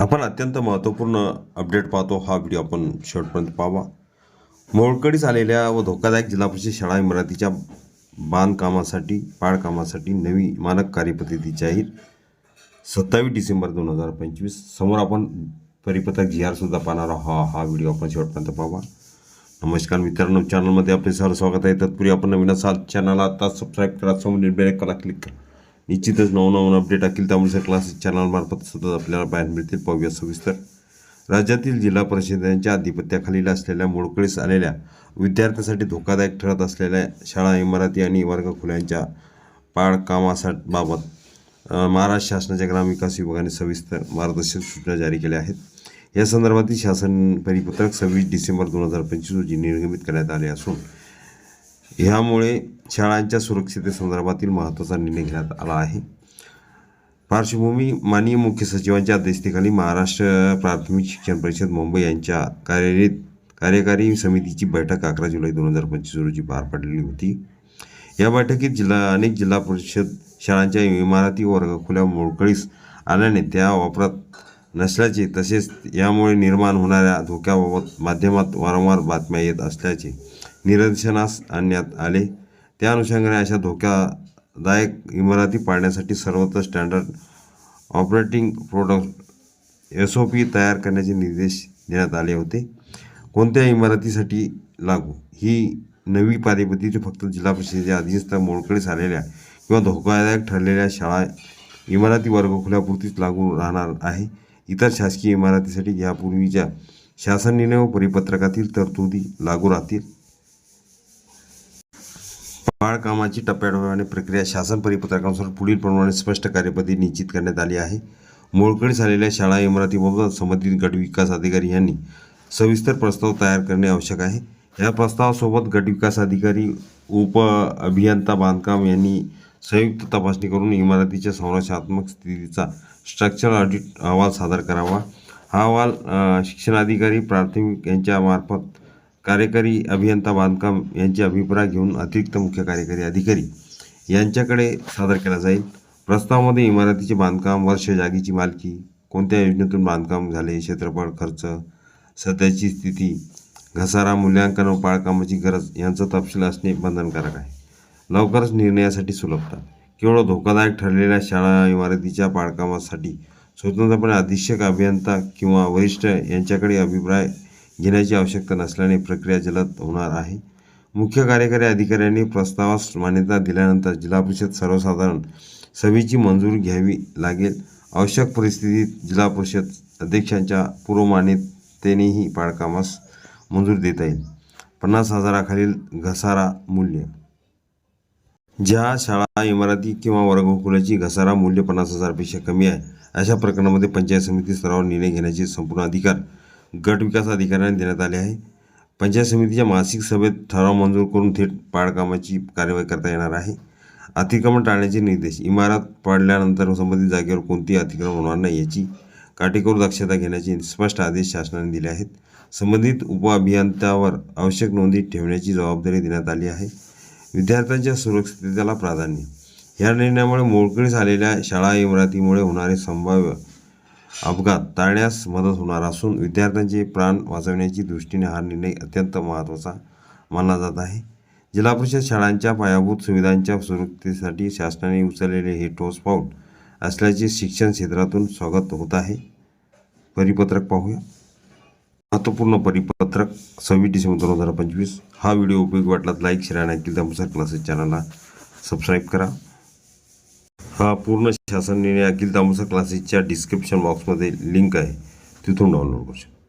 आपण अत्यंत महत्त्वपूर्ण अपडेट पाहतो. हा व्हिडिओ आपण शेवटपर्यंत पाहावा. मोळकडीस आलेल्या व धोकादायक जिल्हा परिषद शाळा इमारतीच्या बांधकामासाठी पाडकामासाठी नवी मानक कार्यपद्धती जाहीर सत्तावीस डिसेंबर दोन हजार पंचवीस समोर आपण परिपत्रक जी आरसुद्धा पाहणार आहोत. हा हा व्हिडिओ आपण शेवटपर्यंत पाहावा. नमस्कार मित्रांनो चॅनलमध्ये आपले सर स्वागत आहे. तत्पूर्वी आपण नवीन असाल चॅनलला आता सबस्क्राईब करा. समोर बेल करा क्लिक करा. निश्चितच नवनवीन अपडेट अखिल त्यामुळे क्लासेस चॅनलमार्फत सतत आपल्याला पाहायला मिळतील पाहूया सविस्तर. राज्यातील जिल्हा परिषदांच्या आधिपत्याखालील असलेल्या मोडकळीस आलेल्या विद्यार्थ्यांसाठी धोकादायक ठरत असलेल्या शाळा इमारती आणि वर्गखुल्यांच्या पाळकामासाटबाबत महाराष्ट्र शासनाच्या ग्रामविकास विभागाने सविस्तर मार्गदर्शक सूचना जारी केल्या आहेत. या संदर्भातील शासन परिपत्रक सव्वीस डिसेंबर दोन हजार पंचवीस रोजी निर्गमित करण्यात आले असून ह्यामुळे शाळांच्या सुरक्षितेसंदर्भातील महत्त्वाचा निर्णय घेण्यात आला आहे. पार्श्वभूमी माननीय मुख्य सचिवांच्या अध्यक्षतेखाली महाराष्ट्र प्राथमिक शिक्षण परिषद मुंबई यांच्या कार्यरत कार्यकारी समितीची बैठक अकरा जुलै दोन हजार पंचवीस रोजी पार पडलेली होती. या बैठकीत जिल्हा अनेक जिल्हा परिषद शाळांच्या इमारती वर्गखुल्या मोडकळीस आल्याने त्या वापरात नसल्याचे तसेच यामुळे निर्माण होणाऱ्या धोक्याबाबत माध्यमात वारंवार बातम्या येत असल्याचे निदर्शनास आणण्यात आले. त्या अनुषंगाने अशा धोकादायक इमारती पाडण्यासाठी सर्वत्र standard operating product S O P तयार करण्याचे निर्देश देण्यात आले होते. कोणत्या इमारतीसाठी लागू? ही नवी पारिपती फक्त जिल्हा परिषदेच्या अधीनस्थ मोडकळीस आलेल्या किंवा धोकादायक ठरलेल्या शाळा इमारती वर्गखोल्यापुरतीच लागू राहणार आहे. इतर शासकीय इमारतीसाठी यापूर्वीच्या शासन निर्णय व परिपत्रकातील तरतुदी लागू राहतील. बाळकामाची टप्प्याटप्प्याने प्रक्रिया शासन परिपत्रकानुसार पुढील प्रमाणे स्पष्ट कार्यपद्धती निश्चित करण्यात आली आहे. मोडकळीस झालेल्या शाळा इमारतीबाबत संबंधित गट विकास अधिकारी यांनी सविस्तर प्रस्ताव तयार करणे आवश्यक आहे. या प्रस्तावासोबत गट विकास अधिकारी उप अभियंता बांधकाम यांनी संयुक्त तपासणी करून इमारतीच्या संरचनात्मक स्थितीचा स्ट्रक्चरल ऑडिट अहवाल सादर करावा. हा अहवाल शिक्षणाधिकारी प्राथमिक यांच्या मार्फत कार्यकारी अभियंता बांधकाम यांचे अभिप्राय घेऊन अतिरिक्त मुख्य कार्यकारी अधिकारी यांच्याकडे सादर केला जाईल. प्रस्तावामध्ये इमारतीचे बांधकाम वर्ष जागेची मालकी कोणत्या योजनेतून बांधकाम झाले क्षेत्रफळ खर्च सध्याची स्थिती घसारा मूल्यांकन व पाळकामाची गरज यांचा तपशील असणे बंधनकारक आहे. लवकरच निर्णयासाठी सुलभता. केवळ धोकादायक ठरलेल्या शाळा इमारतीच्या पाळकामासाठी स्वतंत्रपणे अधीक्षक अभियंता किंवा वरिष्ठ यांच्याकडे अभिप्राय घेण्याची आवश्यकता नसल्याने प्रक्रिया जलद होणार आहे. मुख्य कार्यकारी अधिकाऱ्यांनी प्रस्तावास मान्यता दिल्यानंतर जिल्हा परिषद सर्वसाधारण सभेची मंजुरी घ्यावी लागेल. आवश्यक परिस्थितीत जिल्हा परिषद अध्यक्षांच्या पूर्वमान्यतेनेही पाडकामास मंजुरी देता येईल. पन्नास हजाराखालील घसारा मूल्य. ज्या शाळा इमारती किंवा वर्गकुलाची घसारा मूल्य पन्नास हजारपेक्षा कमी आहे अशा प्रकरणामध्ये पंचायत समिती स्तरावर निर्णय घेण्याचे संपूर्ण अधिकार गट विकास अधिकाऱ्यांना देण्यात आले आहे. पंचायत समितीच्या मासिक सभेत ठराव मंजूर करून थेट पाडकामाची कार्यवाही करता येणार आहे. अतिक्रमण टाळण्याचे निर्देश. इमारत पाडल्यानंतर संबंधित जागेवर कोणतीही अतिक्रमण होणार नाही याची काटेकोर दक्षता घेण्याचे स्पष्ट आदेश शासनाने दिले आहेत. संबंधित उपअभियंत्यावर आवश्यक नोंदी ठेवण्याची जबाबदारी देण्यात आली आहे. विद्यार्थ्यांच्या सुरक्षिततेला प्राधान्य. या निर्णयामुळे मोडकळीस आलेल्या शाळा इमारतीमुळे होणारे संभाव्य अपघात टाळण्यास मदत होणार असून विद्यार्थ्यांचे प्राण वाचवण्याची दृष्टीने हा निर्णय अत्यंत महत्त्वाचा मानला जात आहे. जिल्हा परिषद शाळांच्या पायाभूत सुविधांच्या सुरक्षितेसाठी शासनाने उचललेले हे ठोस पाऊल असल्याचे शिक्षण क्षेत्रातून स्वागत होत आहे. परिपत्रक पाहूया. महत्त्वपूर्ण परिपत्रक सव्वीस डिसेंबर दोन हजार पंचवीस. हा व्हिडिओ उपयोगी वाटला लाईक शेअर आणि ऐकतील क्लासेस चॅनलला सबस्क्राईब करा. हा पूर्ण शासन निर्णय अखिल तामुसा क्लासेसच्या डिस्क्रिप्शन बॉक्समध्ये लिंक आहे. तिथून डाउनलोड करू शकता.